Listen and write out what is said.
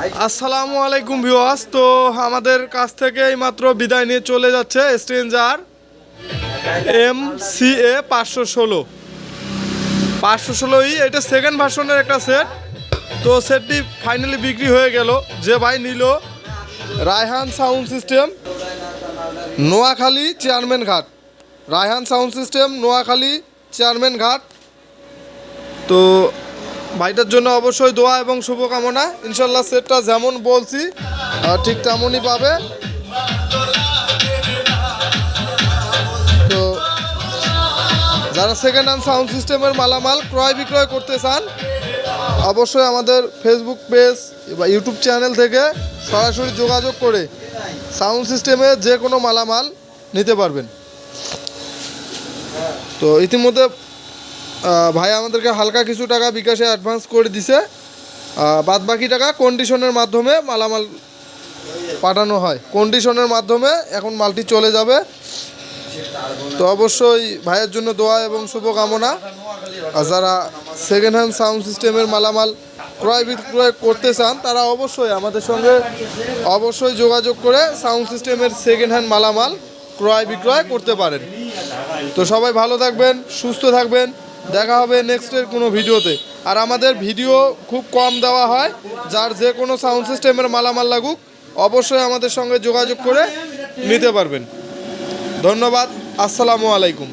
আসসালামু আলাইকুম ভিউয়ার্স। তো আমাদের কাছ থেকে এই মাত্র বিদায় নিয়ে চলে যাচ্ছে স্ট্রেঞ্জার এম সি এ পাঁচশো ষোলো। পাঁচশো ষোলোই এটা সেকেন্ড ভার্সনের একটা সেট তো সেটটি ফাইনালি বিক্রি হয়ে গেল। যে ভাই নিল Raihan sound system, Noakhali chairman Ghat. Raihan sound system, Noakhali chairman Ghat. তো ভাইটার জন্য অবশ্যই দোয়া এবং শুভকামনা। ইনশাল্লাহ সেটটা যেমন বলছি ঠিক তেমনই পাবে। তো যারা সেকেন্ড হ্যান্ড সাউন্ড সিস্টেমের মালামাল ক্রয় বিক্রয় করতে চান, অবশ্যই আমাদের ফেসবুক পেজ বা ইউটিউব চ্যানেল থেকে সরাসরি যোগাযোগ করে সাউন্ড সিস্টেমে যে কোনো মালামাল নিতে পারবেন। তো ইতিমধ্যে ভাই আমাদেরকে হালকা কিছু টাকা বিকাশে অ্যাডভান্স করে দিছে। বাদ বাকি টাকা কন্ডিশনের মাধ্যমে মালামাল পাঠানো হয়। কন্ডিশনের মাধ্যমে এখন মালটি চলে যাবে। তো অবশ্যই ভাইয়ের জন্য দোয়া এবং শুভকামনা। আর যারা সেকেন্ড হ্যান্ড সাউন্ড সিস্টেমের মালামাল ক্রয় বিক্রয় করতে চান, তারা অবশ্যই আমাদের সঙ্গে অবশ্যই যোগাযোগ করে সাউন্ড সিস্টেমের সেকেন্ড হ্যান্ড মালামাল ক্রয় বিক্রয় করতে পারেন। তো সবাই ভালো থাকবেন, সুস্থ থাকবেন। দেখা হবে নেক্সটের কোনো ভিডিওতে। আর আমাদের ভিডিও খুব কম দেওয়া হয়, যার যে কোনো সাউন্ড সিস্টেমের মালামাল লাগুক, অবশ্যই আমাদের সঙ্গে যোগাযোগ করে নিতে পারবেন। ধন্যবাদ, আসসালামু আলাইকুম।